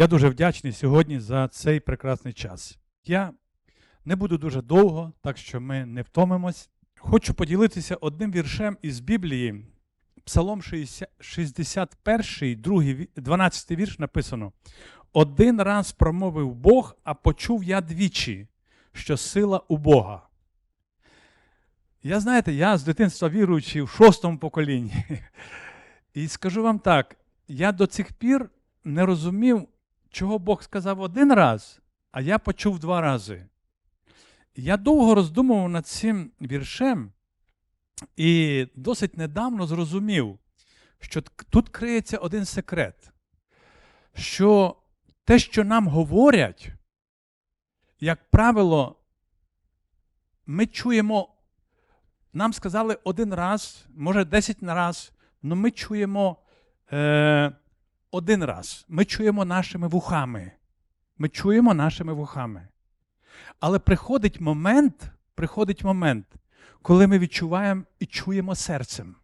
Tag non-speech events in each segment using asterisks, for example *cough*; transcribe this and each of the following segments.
Я дуже вдячний сьогодні за цей прекрасний час. Я не буду дуже довго, так що ми не втомимось. Хочу поділитися одним віршем із Біблії. Псалом 61, 2, 12 вірш написано: Один раз промовив Бог, а почув я двічі, що сила у Бога. Я знаєте, я з дитинства віруючий в шостому поколінні. *laughs* І скажу вам так: я до цих пір не розумів, чого Бог сказав один раз, а я почув два рази. Я довго роздумував над цим віршем і досить недавно зрозумів, що тут криється один секрет, що те, що нам говорять, як правило, ми чуємо, нам сказали один раз, може десять раз, але ми чуємо е, один раз. Ми чуємо нашими вухами. Ми чуємо нашими вухами. Але приходить момент, приходить момент, коли ми відчуваємо і чуємо серцем.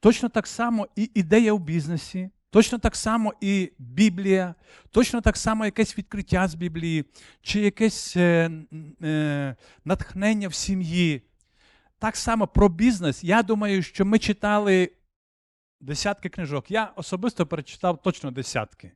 Точно так само і ідея в бізнесі, точно так само і Біблія, точно так само якесь відкриття з Біблії, чи якесь е, е, натхнення в сім'ї. Так само про бізнес. Я думаю, що ми читали десятки книжок. Я особисто перечитав точно десятки.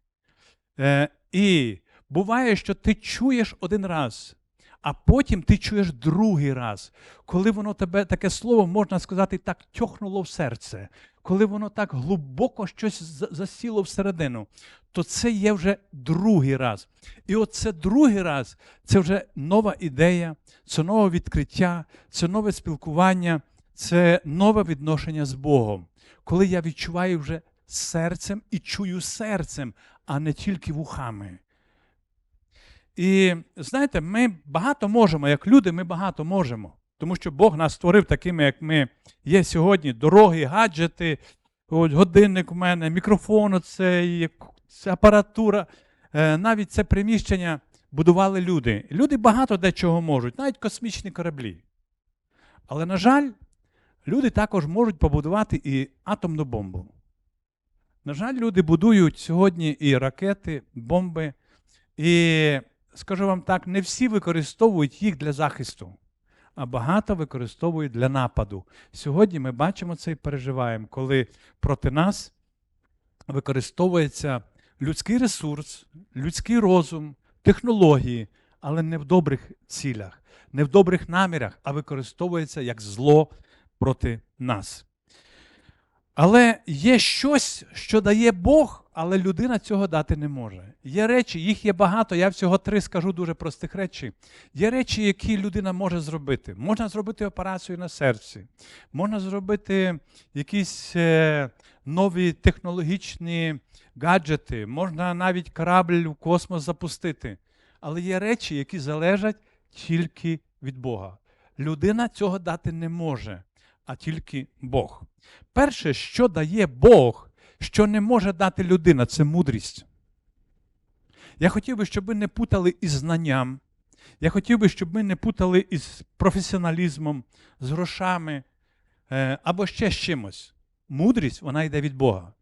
Е, І буває, що ти чуєш один раз, а потім ти чуєш другий раз, коли воно тебе таке слово, можна сказати, так тьохнуло в серце, коли воно так глибоко щось засіло всередину, то це є вже другий раз. І оце другий раз це вже нова ідея, це нове відкриття, це нове спілкування, це нове відношення з Богом. Коли я відчуваю вже серцем і чую серцем, а не тільки вухами. І знаєте, ми багато можемо, як люди, ми багато можемо. Тому що Бог нас створив такими, як ми є сьогодні, дороги, гаджети, от годинник у мене, мікрофон, оцей, це апаратура. Е, навіть це приміщення будували люди. Люди багато де чого можуть, навіть космічні кораблі. Але, на жаль, люди також можуть побудувати і атомну бомбу. На жаль, люди будують сьогодні і ракети, бомби. І скажу вам так, не всі використовують їх для захисту, а багато використовують для нападу. Сьогодні ми бачимо це і переживаємо, коли проти нас використовується людський ресурс, людський розум, технології, але не в добрих цілях, не в добрих намірах, а використовується як зло проти нас. Але є щось, що дає Бог, але людина цього дати не може. Є речі, їх є багато, я всього три скажу дуже простих речей. Є речі, які людина може зробити. Можна зробити операцію на серці, можна зробити якісь е, нові технологічні гаджети, можна навіть корабль в космос запустити. Але є речі, які залежать тільки від Бога. Людина цього дати не може, а тільки Бог. Перше, що дає Бог, що не може дати людина, це мудрість. Я хотів би, щоб ви не путали із знанням. Я хотів би, щоб ми не путали із професіоналізмом, з грошами е, або ще з чимось. Мудрість, вона йде від Бога.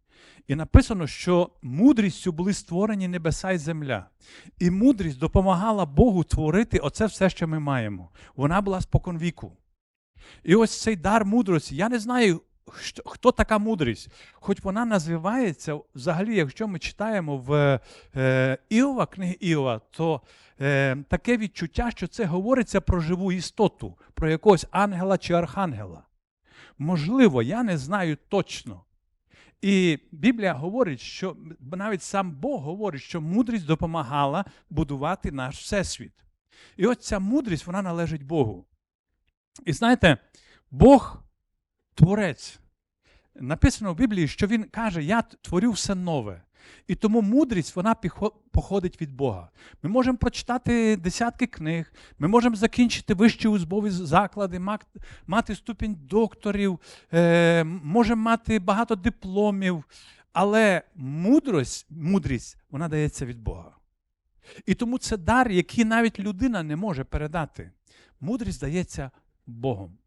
І написано, що мудрістю були створені небеса і земля. І мудрість допомагала Богу творити оце все, що ми маємо. Вона була споконвіку. І ось цей дар мудрості, я не знаю, хто така мудрість. Хоч вона називається, взагалі, якщо ми читаємо в е, Іова, книги Іова, то е, таке відчуття, що це говориться про живу істоту, про якогось ангела чи архангела. Можливо, я не знаю точно. І Біблія говорить, що навіть сам Бог говорить, що мудрість допомагала будувати наш всесвіт. І от ця мудрість вона належить Богу. І знаєте, Бог творець. Написано в Біблії, що Він каже, я творю все нове. І тому мудрість вона походить від Бога. Ми можемо прочитати десятки книг, ми можемо закінчити вищі узбові заклади, мати ступінь докторів, е, можемо мати багато дипломів, але мудрость, мудрість вона дається від Бога. І тому це дар, який навіть людина не може передати. Мудрість дається Богом.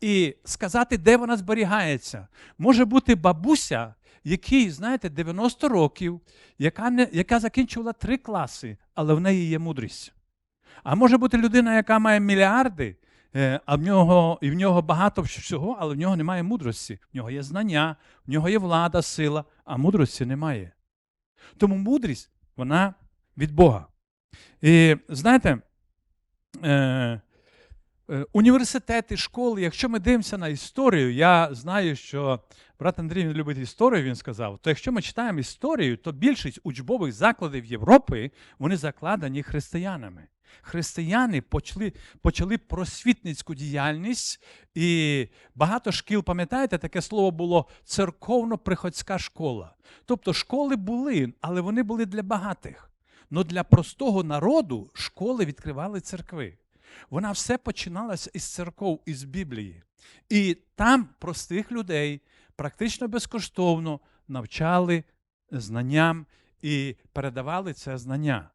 і сказати, де вона зберігається. Може бути бабуся, якій, знаєте, 90 років, яка, не, яка закінчувала три класи, але в неї є мудрість. А може бути людина, яка має мільярди, е, а в нього, і в нього багато всього, але в нього немає мудрості. В нього є знання, в нього є влада, сила, а мудрості немає. Тому мудрість, вона від Бога. І знаєте, е, університети, школи, якщо ми дивимося на історію, я знаю, що брат Андрій любить історію, він сказав, то якщо ми читаємо історію, то більшість учбових закладів Європи вони закладені християнами. Християни почали, почали просвітницьку діяльність, і багато шкіл, пам'ятаєте, таке слово було церковно-приходська школа. Тобто школи були, але вони були для багатих. Но для простого народу школи відкривали церкви. Вона все починалася із церков, із Біблії. І там простих людей практично безкоштовно навчали знанням і передавали це знання.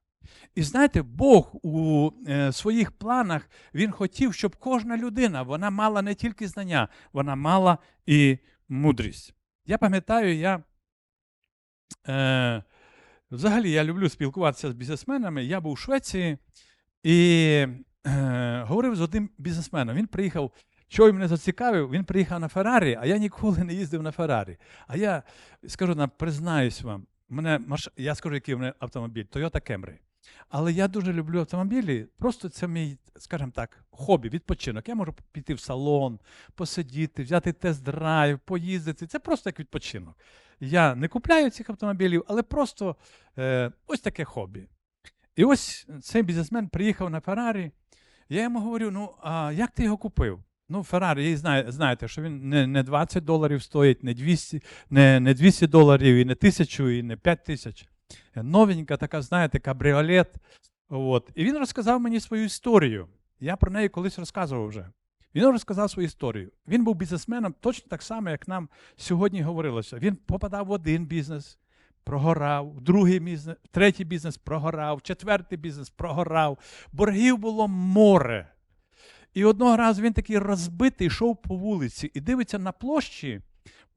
І знаєте, Бог у е, своїх планах Він хотів, щоб кожна людина вона мала не тільки знання, вона мала і мудрість. Я пам'ятаю, я е, взагалі я люблю спілкуватися з бізнесменами. Я був у Швеції і е, говорив з одним бізнесменом. Він приїхав. Що мене зацікавив, він приїхав на Феррарі, а я ніколи не їздив на Феррарі. А я скажу нам, признаюсь вам, мене я скажу, який в мене автомобіль, Toyota Camry. Але я дуже люблю автомобілі. Просто це мій, скажімо так, хобі, відпочинок. Я можу піти в салон, посидіти, взяти тест-драйв, поїздити. Це просто як відпочинок. Я не купляю цих автомобілів, але просто е, ось таке хобі. І ось цей бізнесмен приїхав на Феррарі. Я йому говорю: ну, а як ти його купив? Ну, Феррарі, знає, знаєте, що він не не 20 доларів стоїть, не 200 не, не 200 доларів, і не 1000, і не 5 тисяч. Новенька, така, знаєте, кабріолет. От. І він розказав мені свою історію. Я про неї колись розказував вже. Він розказав свою історію. Він був бізнесменом точно так само, як нам сьогодні говорилося. Він попадав в один бізнес, прогорав, другий бізнес, третій бізнес прогорав, четвертий бізнес прогорав. Боргів було море. І одного разу він такий розбитий, йшов по вулиці і дивиться на площі,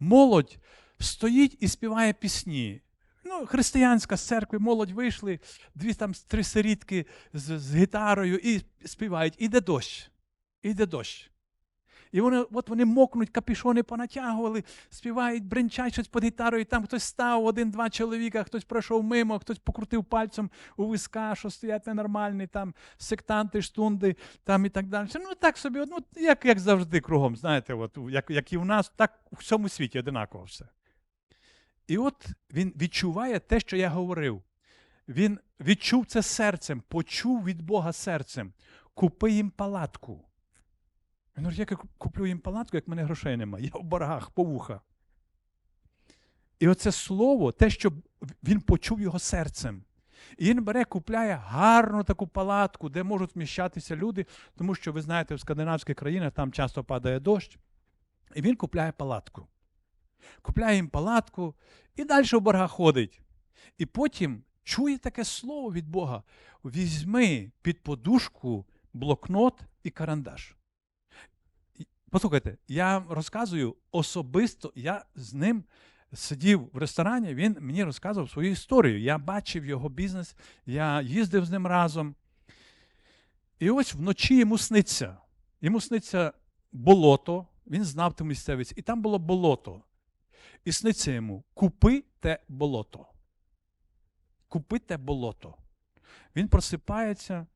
молодь стоїть і співає пісні. Ну, Християнська з церкви, молодь вийшли, дві там три сирітки з, з гітарою і співають. Іде дощ. Іде дощ. І вони от вони мокнуть, капішони понатягували, співають, бренчать щось під гітарою, там хтось став, один-два чоловіка, хтось пройшов мимо, хтось покрутив пальцем у виска, що стоять ненормальні, там сектанти, штунди там і так далі. Ну так собі, ну, як як завжди кругом, знаєте, от, як як і в нас, так у всьому світі одинаково все. І от він відчуває те, що я говорив. Він відчув це серцем, почув від Бога серцем. Купи їм палатку. Він говорить, як я куплю їм палатку, як в мене грошей немає. Я в боргах, по вуха. І оце слово, те, що він почув його серцем. І він бере, купляє гарну таку палатку, де можуть вміщатися люди, тому що, ви знаєте, в скандинавських країнах там часто падає дощ. І він купляє палатку. Купляє їм палатку і далі в боргах ходить. І потім чує таке слово від Бога: візьми під подушку блокнот і карандаш. Послухайте, я розказую особисто, я з ним сидів в ресторані, він мені розказував свою історію. Я бачив його бізнес, я їздив з ним разом. І ось вночі йому сниться. Йому сниться болото, він знав ту місцевість, і там було болото. І сниться йому: купи те болото. Купи те болото. Він просипається,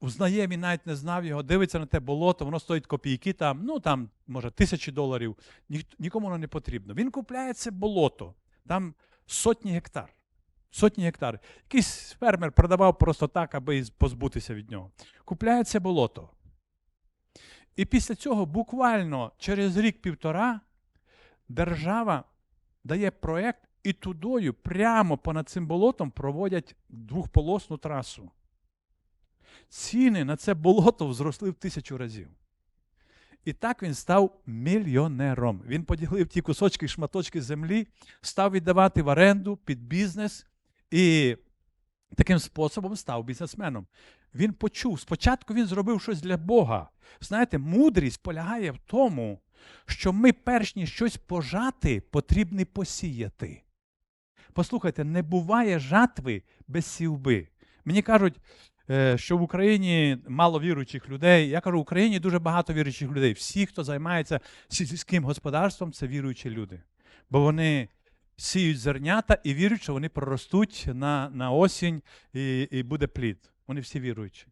узнає, він навіть не знав його, дивиться на те болото, воно стоїть копійки, там, ну там, може, тисячі доларів, нікому воно не потрібно. Він купляє це болото, там сотні гектар. Сотні гектар. Якийсь фермер продавав просто так, аби позбутися від нього. Купляє це болото. І після цього буквально через рік-півтора держава дає проєкт і тудою прямо понад цим болотом проводять двохполосну трасу. Ціни на це болото зросли в тисячу разів. І так він став мільйонером. Він поділив ті кусочки шматочки землі, став віддавати в оренду під бізнес. І таким способом став бізнесменом. Він почув, спочатку він зробив щось для Бога. Знаєте, мудрість полягає в тому, що ми, перш ніж щось пожати, потрібно посіяти. Послухайте, не буває жатви без сівби. Мені кажуть, що в Україні мало віруючих людей. Я кажу, в Україні дуже багато віруючих людей. Всі, хто займається сільським господарством, це віруючі люди. Бо вони сіють зернята і вірять, що вони проростуть на, на осінь і, і буде плід. Вони всі віруючі.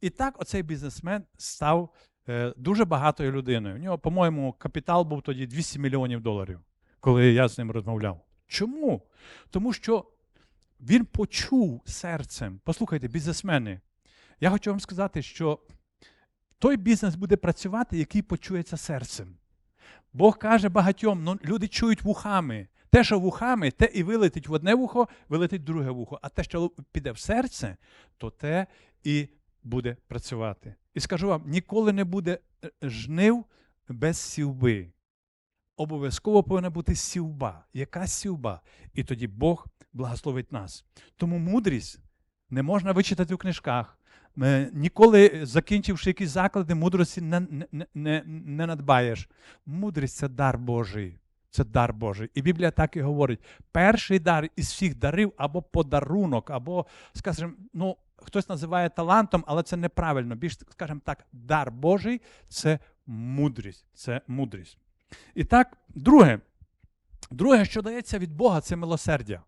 І так оцей бізнесмен став е, дуже багатою людиною. У нього, по-моєму, капітал був тоді 200 мільйонів доларів, коли я з ним розмовляв. Чому? Тому що він почув серцем. Послухайте, бізнесмени, я хочу вам сказати, що той бізнес буде працювати, який почується серцем. Бог каже багатьом, ну, люди чують вухами. Те, що вухами, те і вилетить в одне вухо, вилетить в друге вухо. А те, що піде в серце, то те і буде працювати. І скажу вам, ніколи не буде е, жнив без сівби. Обов'язково повинна бути сівба. Якась сівба. І тоді Бог благословить нас. Тому мудрість не можна вичитати в книжках. Е, Ніколи, закінчивши якісь заклади, мудрості не, не, не, не надбаєш. Мудрість це дар Божий. Це дар Божий. І Біблія так і говорить: перший дар із всіх дарів або подарунок, або, скажімо, ну, хтось називає талантом, але це неправильно. Більш, скажімо так, дар Божий це мудрість. Це мудрість. І так, друге, друге, що дається від Бога, це милосердя.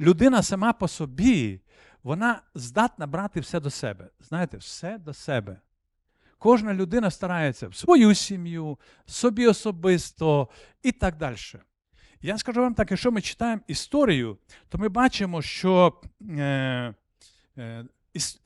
Людина сама по собі, вона здатна брати все до себе. Знаєте, все до себе. Кожна людина старається в свою сім'ю, собі особисто і так далі. Я скажу вам так, якщо ми читаємо історію, то ми бачимо, що е, е,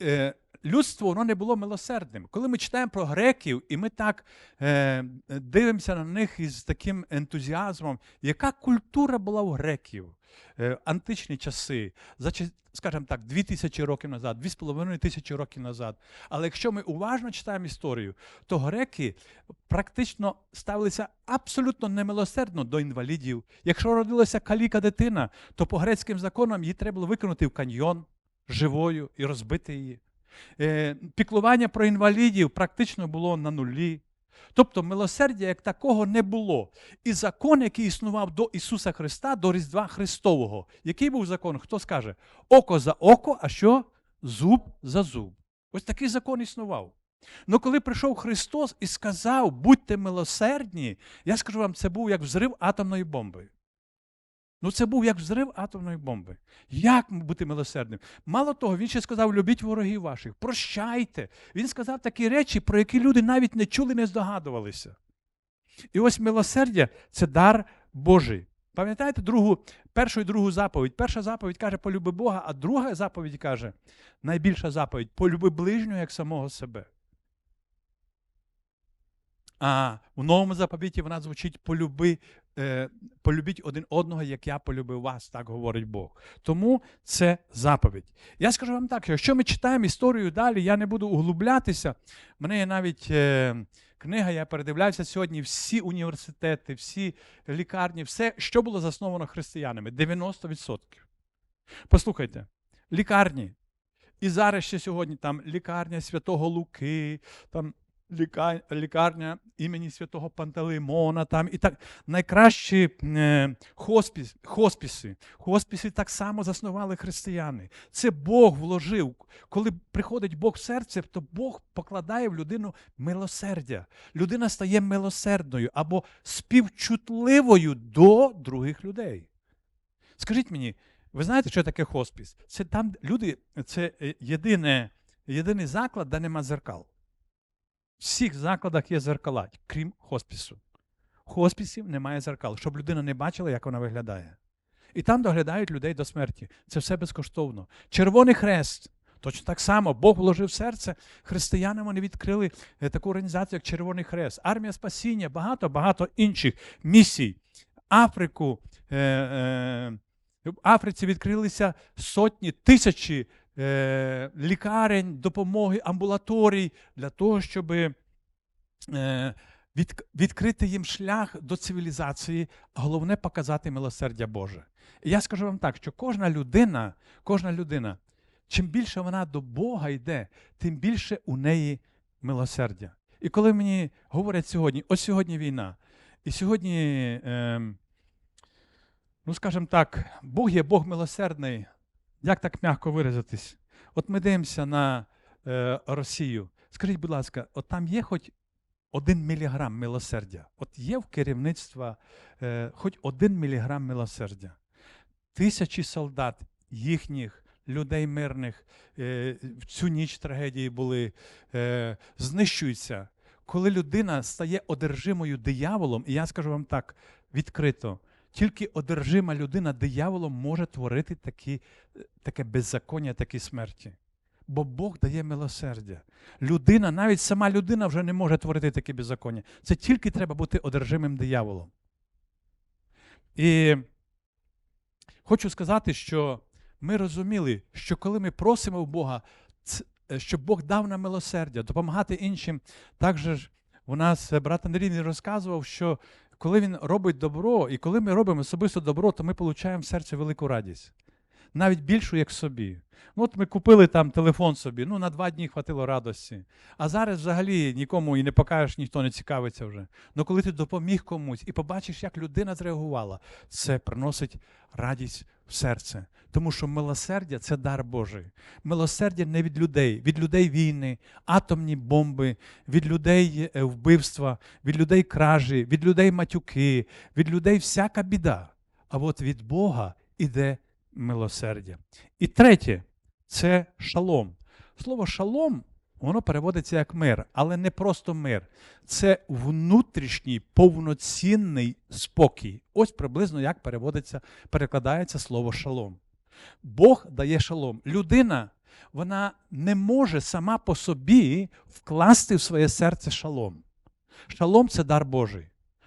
е, людство воно не було милосердним. Коли ми читаємо про греків, і ми так е, дивимося на них із таким ентузіазмом, яка культура була у греків? Е, античні часи, за, скажімо так, дві тисячі років назад, дві з половиною тисячі років назад. Але якщо ми уважно читаємо історію, то греки практично ставилися абсолютно немилосердно до інвалідів. Якщо родилася каліка дитина, то по грецьким законам її треба було викинути в каньйон живою і розбити її. Е, піклування про інвалідів практично було на нулі. Тобто милосердя як такого не було. І закон, який існував до Ісуса Христа, до Різдва Христового. Який був закон? Хто скаже? Око за око, а що? Зуб за зуб. Ось такий закон існував. Ну коли прийшов Христос і сказав, будьте милосердні, я скажу вам, це був як взрив атомної бомби. Ну, це був як взрив атомної бомби. Як бути милосердним? Мало того, він ще сказав: любіть ворогів ваших, прощайте. Він сказав такі речі, про які люди навіть не чули, не здогадувалися. І ось милосердя це дар Божий. Пам'ятаєте другу, першу і другу заповідь? Перша заповідь каже, полюби Бога, а друга заповідь каже, найбільша заповідь полюби ближнього як самого себе. А в новому заповіті вона звучить полюби, е, полюбіть один одного, як я полюбив вас, так говорить Бог. Тому це заповідь. Я скажу вам так, якщо ми читаємо історію далі, я не буду углублятися. У мене є навіть е, книга, я передивлявся сьогодні всі університети, всі лікарні, все, що було засновано християнами. 90%. Послухайте, лікарні. І зараз ще сьогодні там лікарня Святого Луки, там лікарня імені Святого Пантелеймона, там і так найкращі е, хоспіс, хоспіси. Хоспіси так само заснували християни. Це Бог вложив. Коли приходить Бог в серце, то Бог покладає в людину милосердя. Людина стає милосердною або співчутливою до других людей. Скажіть мені, ви знаєте, що таке хоспіс? Це там люди, це е, єдине, єдиний заклад, де нема зеркал. Всіх закладах є зеркала, крім хоспісу. В хоспісі немає зеркал, щоб людина не бачила, як вона виглядає. І там доглядають людей до смерті. Це все безкоштовно. Червоний хрест. Точно так само Бог вложив серце. Християнам вони відкрили е, таку організацію, як Червоний Хрест, армія спасіння, багато-багато інших місій. Африку. Е, е, в Африці відкрилися сотні, тисячі лікарень, допомоги, амбулаторій для того, щоб е, відкрити їм шлях до цивілізації, а головне показати милосердя Боже. І я скажу вам так, що кожна людина, кожна людина, чим більше вона до Бога йде, тим більше у неї милосердя. І коли мені говорять сьогодні, ось сьогодні війна, і сьогодні, ем, ну скажімо так, Бог є Бог милосердний, як так м'яко виразитись? От ми дивимося на е, Росію. Скажіть, будь ласка, от там є хоч один міліграм милосердя? От є в керівництва е, хоч один міліграм милосердя? Тисячі солдат їхніх, людей мирних, е, в цю ніч трагедії були, е, знищуються. Коли людина стає одержимою дияволом, і я скажу вам так відкрито, тільки одержима людина дияволом може творити такі, е, таке беззаконня, такі смерті. Бо Бог дає милосердя. Людина, навіть сама людина вже не може творити такі беззаконня. Це тільки треба бути одержимим дияволом. І хочу сказати, що ми розуміли, що коли ми просимо в Бога, е, щоб Бог дав нам милосердя, допомагати іншим. Також ж у нас е, брат Андрій він розказував, що коли він робить добро, і коли ми робимо особисто добро, то ми отримуємо в серці велику радість. Навіть більшу, як собі. Ну, от ми купили там телефон собі, ну на два дні хватило радості. А зараз взагалі нікому і не покажеш, ніхто не цікавиться вже. Ну коли ти допоміг комусь і побачиш, як людина зреагувала, це приносить радість в серце. Тому що милосердя це дар Божий. Милосердя не від людей, від людей війни, атомні бомби, від людей е, вбивства, від людей кражі, від людей матюки, від людей всяка біда. А от від Бога іде милосердя. І третє це шалом. Слово шалом, воно переводиться як мир, але не просто мир. Це внутрішній повноцінний спокій. Ось приблизно як переводиться, перекладається слово шалом. Бог дає шалом. Людина, вона не може сама по собі вкласти в своє серце шалом. Шалом це дар Божий.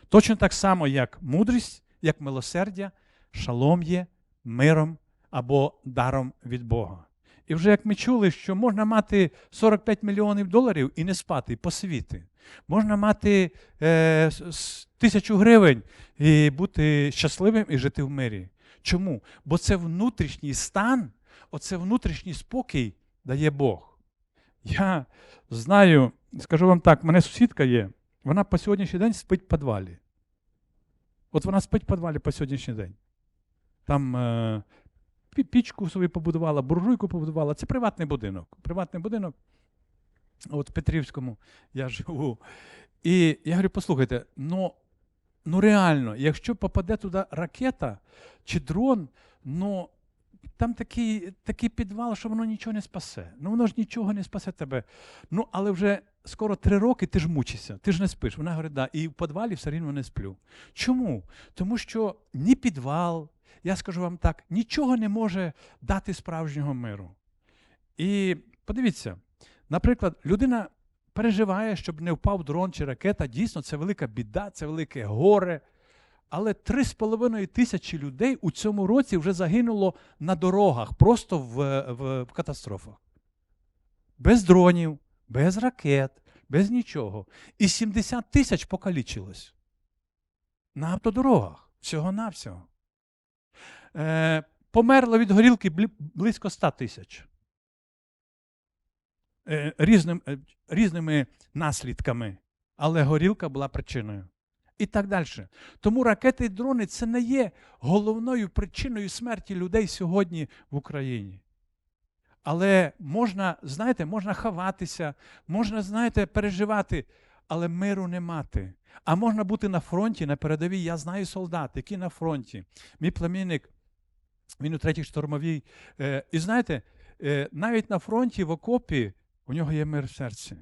Точно так само, як мудрість, як милосердя, шалом є миром або даром від Бога. І вже як ми чули, що можна мати 45 мільйонів доларів і не спати, і посвіти. Можна мати е, тисячу гривень і бути щасливим і жити в мирі. Чому? Бо це внутрішній стан, оце внутрішній спокій дає Бог. Я знаю, скажу вам так, мене сусідка є, вона по сьогоднішній день спить в підвалі. От вона спить в підвалі по сьогоднішній день. Там е, пічку собі побудувала, буржуйку побудувала. Це приватний будинок. Приватний будинок. От в Петрівському я живу. І я говорю, послухайте, ну, ну реально, якщо попаде туди ракета чи дрон, ну там такий, такий підвал, що воно нічого не спасе. Ну воно ж нічого не спасе тебе. Ну, але вже скоро три роки ти ж мучишся, ти ж не спиш. Вона говорить, да, і в підвалі все рівно не сплю. Чому? Тому що ні підвал, я скажу вам так, нічого не може дати справжнього миру. І подивіться, наприклад, людина переживає, щоб не впав дрон чи ракета. Дійсно, це велика біда, це велике горе. Але 3,5 тисячі людей у цьому році вже загинуло на дорогах, просто в, в, в катастрофах. Без дронів, без ракет, без нічого. І 70 тисяч покалічилось. На автодорогах. Всього-навсього. Е, померло від горілки близько 100 тисяч. Е, різним, е, різними наслідками. Але горілка була причиною. І так далі. Тому ракети і дрони це не є головною причиною смерті людей сьогодні в Україні. Але можна, знаєте, можна ховатися, можна, знаєте, переживати, але миру не мати. А можна бути на фронті, на передовій. Я знаю солдат, які на фронті. Мій племінник, він у третій штурмовій. Е, і знаєте, е, навіть на фронті в окопі у нього є мир в серці.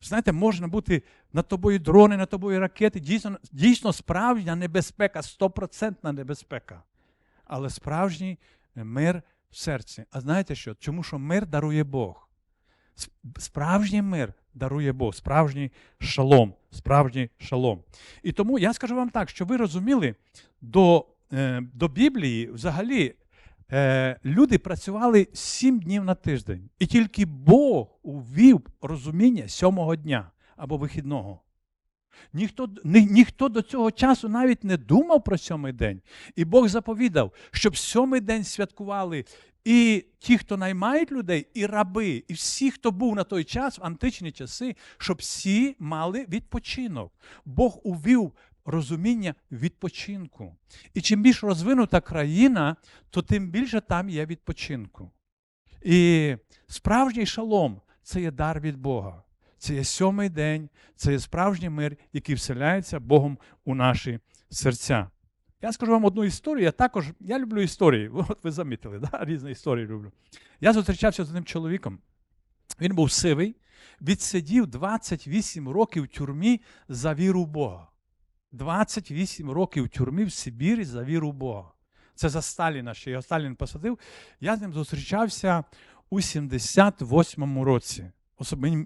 Знаєте, можна бути над тобою дрони, над тобою ракети. Дійсно, дійсно справжня небезпека, стопроцентна небезпека. Але справжній мир в серці. А знаєте що? Чому що мир дарує Бог? Справжній мир дарує Бог, справжній шалом, справжній шалом. І тому я скажу вам так, щоб ви розуміли, до, е, до Біблії взагалі е, люди працювали сім днів на тиждень. І тільки Бог увів розуміння сьомого дня або вихідного. Ніхто, ні, ніхто до цього часу навіть не думав про сьомий день. І Бог заповідав, щоб сьомий день святкували і ті, хто наймають людей, і раби, і всі, хто був на той час, в античні часи, щоб всі мали відпочинок. Бог увів розуміння відпочинку. І чим більш розвинута країна, то тим більше там є відпочинку. І справжній шалом це є дар від Бога. Це є сьомий день, це є справжній мир, який вселяється Богом у наші серця. Я скажу вам одну історію. Я також я люблю історії. *laughs* От ви замітили, да? різні історії люблю. Я зустрічався з одним чоловіком. Він був сивий, відсидів 28 років в тюрмі за віру в Бога. 28 років в тюрмі в Сибірі за віру в Бога. Це за Сталіна, ще його Сталін посадив. Я з ним зустрічався у 78-му році.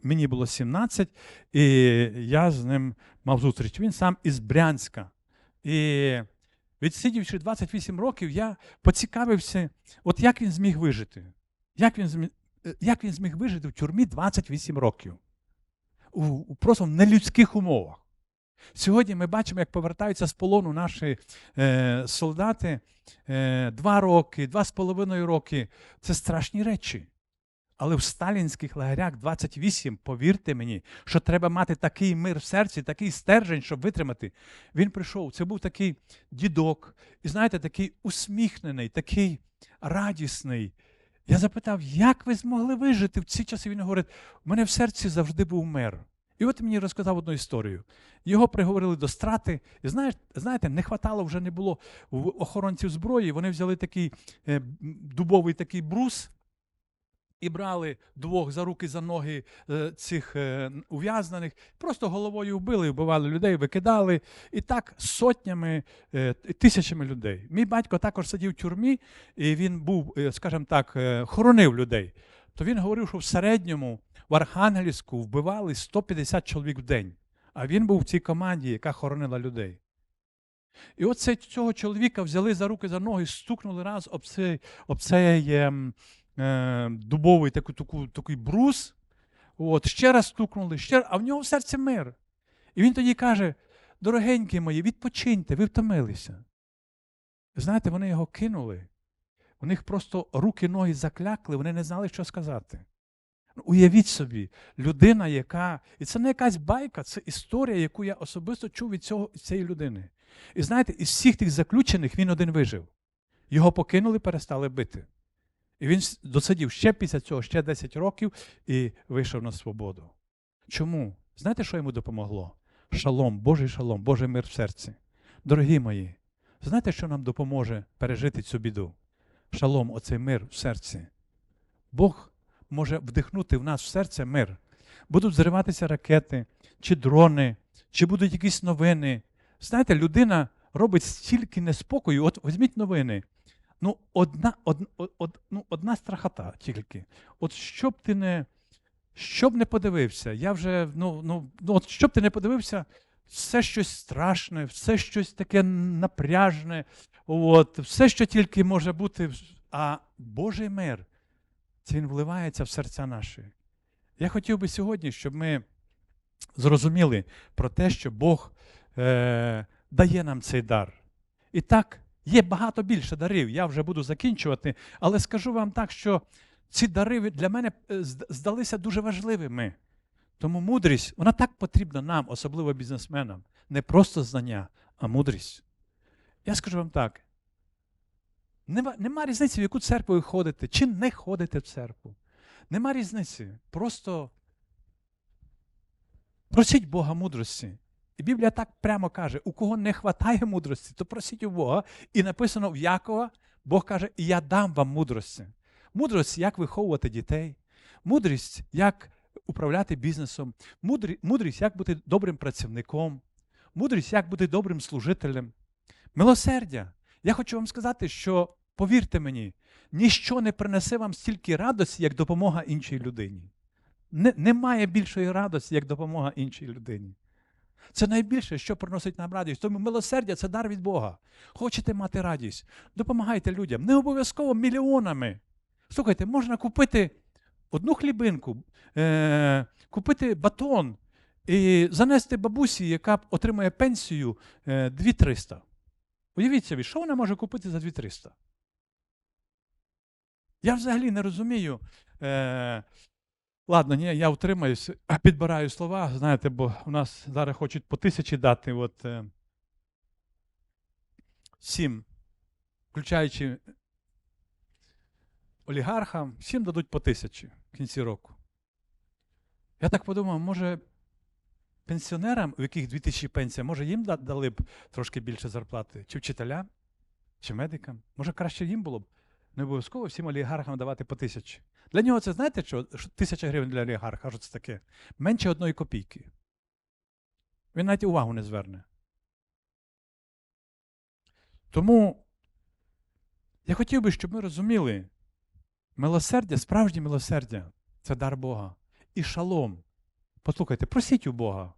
Мені було 17, і я з ним мав зустріч. Він сам із Брянська. І відсидівши 28 років, я поцікавився, от як він зміг вижити. Як він зміг, як він зміг вижити в тюрмі 28 років? У, у просто в нелюдських умовах. Сьогодні ми бачимо, як повертаються з полону наші е, солдати е, два роки, два з половиною роки. Це страшні речі. Але в сталінських лагерях 28, повірте мені, що треба мати такий мир в серці, такий стержень, щоб витримати. Він прийшов. Це був такий дідок, і знаєте, такий усміхнений, такий радісний. Я запитав, як ви змогли вижити в ці часи? Він говорить, у мене в серці завжди був мир. І от мені розказав одну історію. Його приговорили до страти. І знаєш, знаєте, не хватало вже не було охоронців зброї. Вони взяли такий е, дубовий такий брус і брали двох за руки, за ноги е, цих е, ув'язнених, просто головою вбили, вбивали людей, викидали. І так сотнями, е, тисячами людей. Мій батько також сидів в тюрмі, і він був, скажімо так, хоронив людей. То він говорив, що в середньому в Архангельську вбивали 150 чоловік в день. А він був в цій команді, яка хоронила людей. І от цей- цього чоловіка взяли за руки, за ноги, стукнули раз об цей, об цей е, дубовий таку, таку, такий брус. От, ще раз стукнули, ще, а в нього в серці мир. І він тоді каже: дорогенькі мої, відпочиньте, ви втомилися. Знаєте, вони його кинули. У них просто руки, ноги заклякли, вони не знали, що сказати. Ну, Уявіть собі, людина, яка. І це не якась байка, це історія, яку я особисто чув від цього, цієї людини. І знаєте, із всіх тих заключених він один вижив. Його покинули, перестали бити. І він досидів ще після цього, ще 10 років і вийшов на свободу. Чому? Знаєте, що йому допомогло? Шалом, Божий шалом, Божий мир в серці. Дорогі мої, знаєте, що нам допоможе пережити цю біду? Шалом, оцей мир в серці. Бог може вдихнути в нас в серце мир. Будуть зриватися ракети, чи дрони, чи будуть якісь новини. Знаєте, людина робить стільки неспокою. От візьміть новини. Ну, одна, од, од, ну, одна страхота тільки. От що б ти не, що не подивився, я вже, ну, ну, ну от що б ти не подивився, все щось страшне, все щось таке напряжне, от, все, що тільки може бути. А Божий мир, це він вливається в серця наші. Я хотів би сьогодні, щоб ми зрозуміли про те, що Бог е, дає нам цей дар. І так, є багато більше дарів. Я вже буду закінчувати, але скажу вам так, що ці дари для мене е, здалися дуже важливими. Тому мудрість, вона так потрібна нам, особливо бізнесменам. Не просто знання, а мудрість. Я скажу вам так. Нема, нема різниці, в яку церкву ви ходите, чи не ходите в церкву. Нема різниці. Просто просіть Бога мудрості. І Біблія так прямо каже: у кого не вистачає мудрості, то просіть у Бога. І написано в Якова, Бог каже, і я дам вам мудрості. Мудрість, як виховувати дітей, мудрість, як управляти бізнесом, мудрість, як бути добрим працівником, мудрість, як бути добрим служителем. Милосердя. Я хочу вам сказати, що, повірте мені, ніщо не принесе вам стільки радості, як допомога іншій людині. Не, немає більшої радості, як допомога іншій людині. Це найбільше, що приносить нам радість. Тому милосердя це дар від Бога. Хочете мати радість? Допомагайте людям. Не обов'язково мільйонами. Слухайте, можна купити одну хлібинку, е- купити батон і занести бабусі, яка отримує пенсію е, 2300. Уявіть собі, що вона може купити за 2300? Я взагалі не розумію. Е, ладно, ні, я утримаюсь, підбираю слова, знаєте, бо у нас зараз хочуть по тисячі дати. От, е, сім, включаючи олігархам, всім дадуть по тисячі в кінці року. Я так подумав, може, пенсіонерам, у яких 2000 пенсія, може їм дали б трошки більше зарплати? Чи вчителям, чи медикам? Може, краще їм було б не обов'язково всім олігархам давати по тисячі. Для нього це знаєте, що тисяча гривень для олігарха, що це таке? Менше одної копійки. Він навіть увагу не зверне. Тому я хотів би, щоб ми розуміли, милосердя, справжнє милосердя це дар Бога. І шалом. Послухайте, просіть у Бога,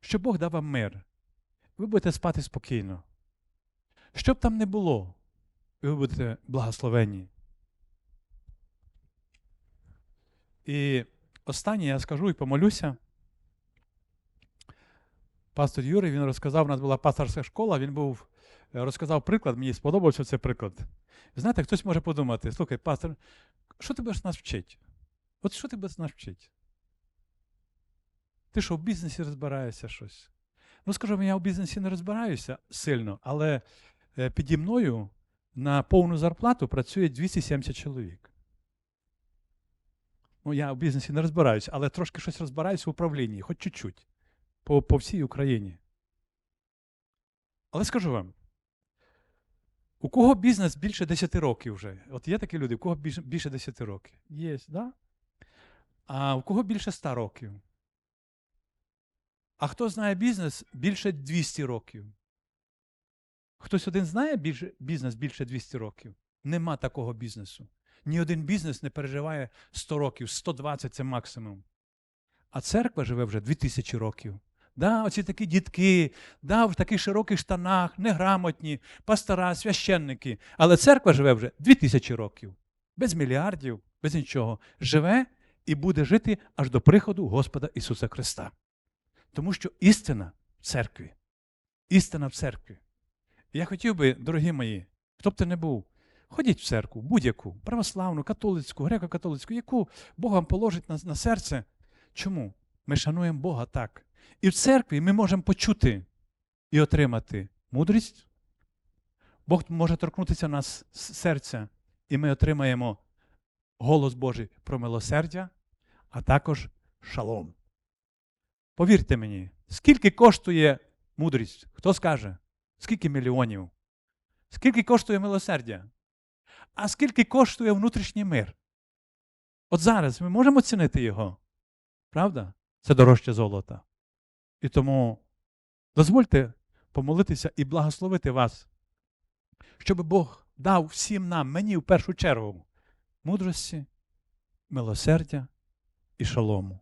щоб Бог дав вам мир. Ви будете спати спокійно. Що б там не було, ви будете благословенні. І останнє я скажу і помолюся. Пастор Юрій він розказав, у нас була пасторська школа, він був, е, розказав приклад, мені сподобався цей приклад. Знаєте, хтось може подумати: слухай, пастор, що ти будеш нас вчити? От що ти будеш нас вчити? Ти що в бізнесі розбираєшся щось? Ну, скажімо, я в бізнесі не розбираюся сильно, але е, піді мною на повну зарплату працює 270 чоловік. Ну, я в бізнесі не розбираюся, але трошки щось розбираюся в управлінні, хоч чуть-чуть, по, по всій Україні. Але скажу вам, у кого бізнес більше 10 років вже? От є такі люди, у кого більше 10 років? Є, да? А у кого більше 100 років? А хто знає бізнес більше 200 років? Хтось один знає бізнес більше 200 років? Нема такого бізнесу. Ні один бізнес не переживає 100 років, 120 це максимум. А церква живе вже 2000 років. Да, оці такі дітки, да, в таких широких штанах, неграмотні, пастора, священники. Але церква живе вже 2000 років. Без мільярдів, без нічого. Живе і буде жити аж до приходу Господа Ісуса Христа. Тому що істина в церкві. Істина в церкві. Я хотів би, дорогі мої, хто б ти не був, ходіть в церкву, будь-яку, православну, католицьку, греко-католицьку, яку Бог вам положить на, на серце. Чому? Ми шануємо Бога так. І в церкві ми можемо почути і отримати мудрість. Бог може торкнутися в нас з серця, і ми отримаємо голос Божий про милосердя, а також шалом. Повірте мені, скільки коштує мудрість? Хто скаже? Скільки мільйонів? Скільки коштує милосердя? А скільки коштує внутрішній мир? От зараз ми можемо оцінити його. Правда? Це дорожче золота. І тому дозвольте помолитися і благословити вас, щоб Бог дав всім нам, мені в першу чергу, мудрості, милосердя і шалому.